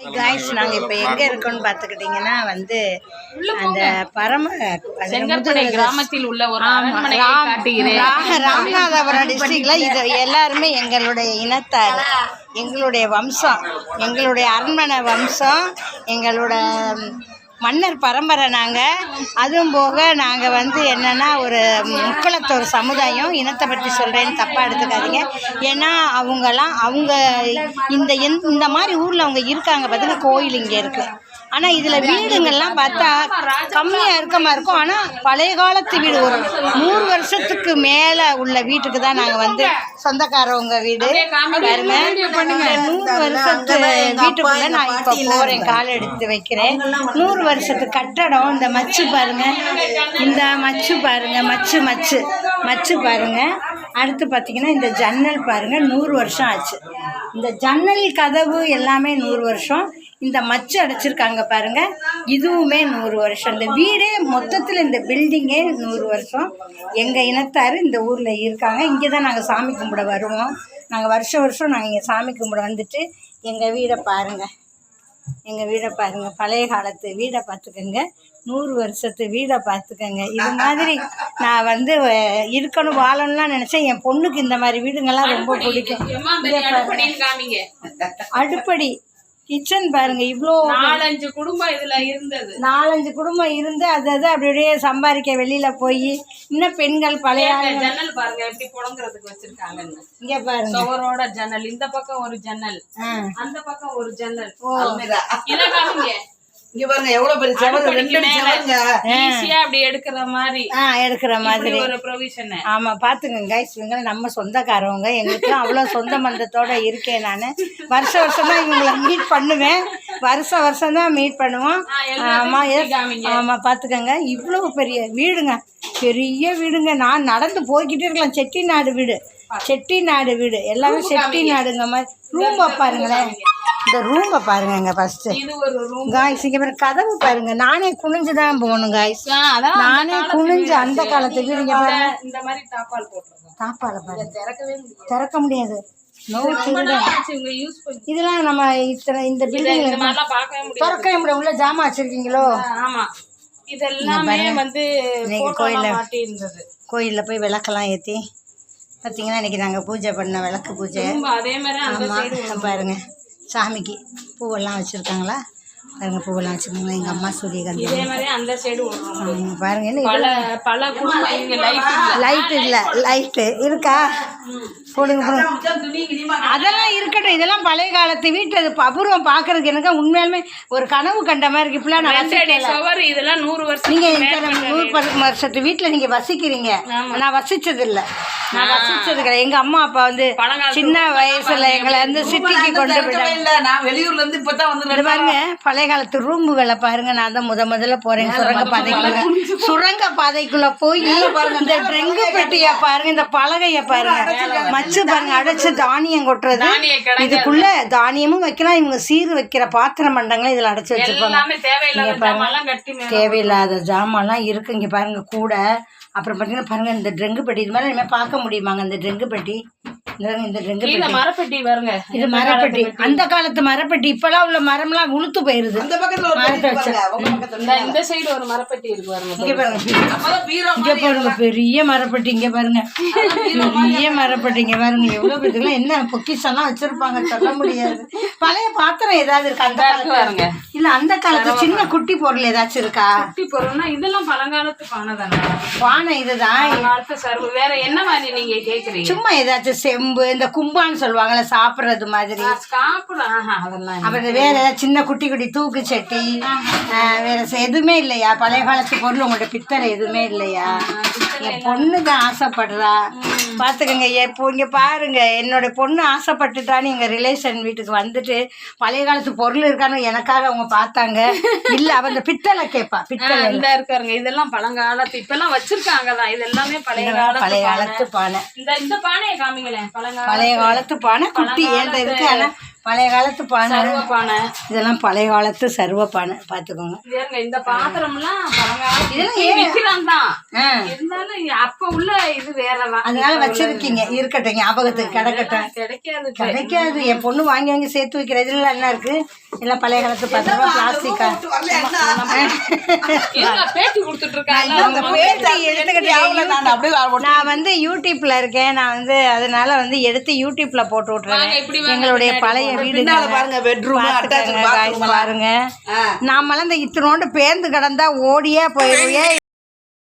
Guys நாங்கள் இப்போ எங்கே இருக்கோம்னு பார்த்துக்கிட்டிங்கன்னா வந்து அந்த பரம முதுகு- கிராமத்தில் உள்ள ஒரு ராமநாதபுரம் டிஸ்ட்ரிக்ட்ல இது எல்லாருமே எங்களுடைய இனத்தார் எங்களுடைய வம்சம் எங்களுடைய அரண்மனை வம்சம் எங்களோட மன்னர் பரம்பரை நாங்கள் அதுவும் போக நாங்கள் வந்து என்னென்னா ஒரு முக்குளத்தோர் சமுதாயம். இனத்தை பற்றி சொல்கிறேன்னு தப்பாக எடுத்துக்காதீங்க. ஏன்னா அவங்கெல்லாம் அவங்க இந்த எந்- இந்த மாதிரி ஊரில் அவங்க இருக்காங்க பார்த்தீங்கன்னா கோயில் இங்கே இருக்குது ஆனால் இதில் வீடுங்கள்லாம் பார்த்தா கம்மியாக இருக்கமா இருக்கும். ஆனால் பழைய காலத்து வீடு ஒரு நூறு வருஷத்துக்கு மேலே உள்ள வீட்டுக்கு தான் நாங்கள் வந்து சொந்தக்காரவங்க வீடு. பாருங்க. நூறு வருஷத்து வீட்டுக்குள்ளே நான் இப்போ போகிறேன் கால் எடுத்து வைக்கிறேன். நூறு வருஷத்து கட்டடம் இந்த மச்சு பாருங்க. இந்த மச்சு பாருங்க. மச்சு மச்சு. மச்சு பாருங்க. அடுத்து பார்த்தீங்கன்னா இந்த ஜன்னல் பாருங்க. நூறு வருஷம் ஆச்சு. இந்த ஜன்னல் கதவு எல்லாமே நூறு வருஷம். இந்த மச்சு அடைச்சிருக்காங்க பாருங்க. இதுவுமே நூறு வருஷம். இந்த வீடே மொத்தத்தில் இந்த பில்டிங்கே நூறு வருஷம். எங்கள் இனத்தார் இந்த ஊரில் இருக்காங்க. இங்கே தான் நாங்கள் சாமி கும்பிட வருவோம். நாங்கள் வருஷம் வருஷம் நாங்கள் இங்கே சாமி கும்பிட வந்துட்டு எங்கள் வீடை பாருங்கள் எங்கள் வீடை பாருங்கள் பழைய காலத்து வீடை பார்த்துக்கோங்க. நூறு வருஷத்து வீடை பார்த்துக்கோங்க. இது மாதிரி நான் வந்து இருக்கணும் வாழணும்லாம் நினச்சேன். என் பொண்ணுக்கு இந்த மாதிரி வீடுங்கள்லாம் ரொம்ப பிடிக்கும். அடுப்படி. கிச்சன் பாருங்க இவ்வளோ நாலஞ்சு குடும்பம் இதுல இருந்தது. நாலஞ்சு குடும்பம் இருந்து அது அது அப்படி அப்படியே சம்பாதிக்க வெளியில போய் இன்னும் பெண்கள் பழைய ஜன்னல் பாருங்க எப்படி புடங்குறதுக்கு வச்சிருக்காங்கன்னு இங்க பாருங்க. சுவரோட ஜன்னல் இந்த பக்கம் ஒரு ஜன்னல். அந்த பக்கம் ஒரு ஜன்னல். இத காமிங்க இங்க பாருங்க எவ்வளவு பெரிய செவரு ரெண்டு அடி செவருங்க ஈஸியா அப்படி எடுக்கிற மாதிரி. ஆ எடுக்கிற மாதிரி. ஒரு ப்ரொவிஷன் ஆமா பாத்துக்கங்க கைஸ் இவங்க நம்ம சொந்தக்காரவங்க. எங்களுக்குலாம் அவ்வளோ சொந்த பந்தத்தோட இருக்கேன் நான். வருஷ வருஷம் தான் இவங்களை மீட் பண்ணுவேன். வருஷ வருஷம் தான் மீட் பண்ணுவோம். ஆமா ஆமா பாத்துக்கங்க இவ்வளோ பெரிய வீடுங்க. பெரிய வீடுங்க. நான் நடந்து போய்கிட்டே இருக்கலாம். செட்டிநாடு வீடு. செட்டிநாடு வீடு. எல்லாமே செட்டிநாடுங்க மாதிரி. ரூமை பாருங்களேன். இந்த ரூமை பாருங்கங்க ஃபர்ஸ்ட் இது ஒரு ரூம் காய்ஸ் இங்க பாருங்க கதவு பாருங்க. நானே குனிஞ்சு தான் போகணும் காய்ஸ் நானே குனிஞ்சு அந்த காலத்து வீடு இங்க பாருங்க. இந்த மாதிரி தாப்பால் போட்டிருக்கோம். தாப்பால பாருங்க. திறக்க முடியாது. இதெல்லாம் நம்ம இத்தனை இந்த பில்டிங்ல முடியாது. திறக்கவே முடியாது. உள்ள ஜாமான் வச்சிருக்கீங்களோ? ஆமா. இதெல்லாமே வந்து நீங்க கோயில்ல- கோயிலில் போய் விளக்கெல்லாம் ஏற்றி பார்த்தீங்கன்னா இன்னைக்கு நாங்கள் பூஜை பண்ண விளக்கு பூஜை. அதே மாதிரி பாருங்க. சாமிக்கு பூவெல்லாம் வச்சுருக்காங்களா? பாருங்க பூவெல்லாம் வச்சுருக்காங்களா? எங்கள் அம்மா சூரியகாந்தி அந்த சைடு ஒரு room. ஆமா, பாருங்க என்ன பல பல குடும்பம் இங்க லைட் இல்ல. லைட் இல்லை லைட்டு இருக்கா? போடுங்க அதெல்லாம் இருக்கட்டும் இதெல்லாம் பழைய காலத்து வீட்டு அது அபூர்வம் பார்க்கறதுக்கு எனக்கு உண்மையாலுமே ஒரு கனவு கண்ட மாதிரி இருக்கு. இப்பெல்லாம் நான் இதெல்லாம் நூறு வருஷம் நீங்க இந்த நூறு பத்து வருஷத்து வீட்டுல நீங்க வசிக்கிறீங்க. நான் வசிச்சது இல்ல நான் வசிச்சது கிடையாது எங்க அம்மா அப்பா வந்து சின்ன வயசுல எங்களை வந்து சிட்டிக்கு கொண்டு போயிட்டாங்க. இல்ல. நான் வெளியூர்ல இருந்து இப்பதான் வந்து பாருங்க பழைய காலத்து ரூம்புகளை பாருங்க. நான் தான் முத முதல்ல போறேன் சுரங்க பாதைக்குள்ள. சுரங்க பாதைக்குள்ள போய் இந்த ட்ரெங்கு பெட்டிய பாருங்க இந்த பலகைய பாருங்க. மச்சு பாருங்க அடைச்சு தானியம் கொட்டுறது. இதுக்குள்ள தானியமும் வைக்கலாம். இவங்க சீர் வைக்கிற பாத்திர மண்டங்களை இதுல அடைச்சு வச்சிருப்பாங்க. தேவையில்லாத ஜாமான்லாம் இருக்கு. இங்க பாருங்க கூட. அப்புறம் பார்த்தீங்கன்னா பாருங்க இந்த ட்ரெங்கு பெட்டி இது மாதிரி இனிமேல் பார்க்க முடியுமாங்க இந்த ட்ரெங்கு பெட்டி? இந்த மரப்பெட்டி இது மரப்பெட்டி. அந்த காலத்து மரப்பெட்டி. இப்பெல்லாம் உள்ள மரம்லாம் உளுத்து போயிருது. இந்த பக்கத்துல ஒரு பெட்டி பாருங்க உங்க பக்கத்துல இந்த சைடு ஒரு மரப்பெட்டி இருக்கு பாருங்க இங்க பாருங்க அப்பதான் பீரோ இங்க பாருங்க பெரிய மரப்பெட்டி இங்க பாருங்க. பெரிய மரப்பெட்டி இங்க பாருங்க. எவ்வளவு பெரிய என்ன பொக்கிஷம்லாம் வச்சிருப்பாங்க சொல்ல முடியாது. பழைய பாத்திரம் ஏதாவது இருக்கா? அந்த காலத்துல. பாருங்க. இல்ல அந்த காலத்து சின்ன குட்டி பொருள் ஏதாச்சும் இருக்கா? குட்டி பொருள்னா இதெல்லாம் பழங்காலத்து பானை தானே. பானை இதுதான். வேற என்ன மாதிரி நீங்க கேக்குறீங்க? சும்மா ஏதாச்சும் செம்பு இந்த கும்பான்னு சொல்லுவாங்கல்ல சாப்பிடுறது மாதிரி. அப்புறம் வேற ஏதாவது சின்ன குட்டி குட்டி தூக்கு சட்டி வேற எதுவுமே இல்லையா? பழைய காலத்து பொருள் உங்கள்ட்ட பித்தளை எதுவுமே இல்லையா? என் பொண்ணு தான் ஆசைப்படுறா. பார்த்துக்கோங்க இப்போ இங்கே பாருங்க. என்னோட பொண்ணு ஆசைப்பட்டுட்டான்னு எங்கள் ரிலேஷன் வீட்டுக்கு வந்துட்டு பழைய காலத்து பொருள் இருக்கான்னு எனக்காக அவங்க பார்த்தாங்க. இல்லை அவ இந்த பித்தளை கேட்பா பித்தளை இந்த இருக்காருங்க. இதெல்லாம் பழங்காலத்து இப்பெல்லாம் வச்சிருக்காங்க தான். இது எல்லாமே பழைய காலத்து பழைய பானை. காலத்து பானை. இந்த இந்த பானையை காமிங்களேன். பழங்கால பழைய காலத்து பானை குட்டி. ஏன்ட இருக்கு ஆனா பழைய காலத்து பானை. சருவ பானை. இதெல்லாம் பழைய காலத்து சர்வ பானை. பார்த்துக்கோங்க இந்த பாத்திரம்லாம் பழங்காலத்து இதெல்லாம் தான். இருந்தாலும் அப்ப உள்ள இது வேறதான். அதனால வச்சிருக்கீங்க இருக்கட்டும் ஞாபகத்துக்கு கிடக்கட்டும். கிடைக்காது. கிடைக்காது. என் பொண்ணு வாங்கி வாங்கி சேர்த்து வைக்கிற இதுல என்ன இருக்கு? எல்லாம் பழைய காலத்து பாத்திரமா பிளாஸ்டிக்கா நான் அப்படியே நான் வந்து யூடியூப்ல இருக்கேன். நான் வந்து அதனால வந்து எடுத்து யூடியூப்ல போட்டு விட்டுறேன். எங்களுடைய பழைய. வீடு பாருங்க பெட்ரூம் அட்டாச் பாருங்க. நாமெல்லாம் இந்த இத்தனோண்டு பேர்ந்து கிடந்தா ஓடியே போயிருவே.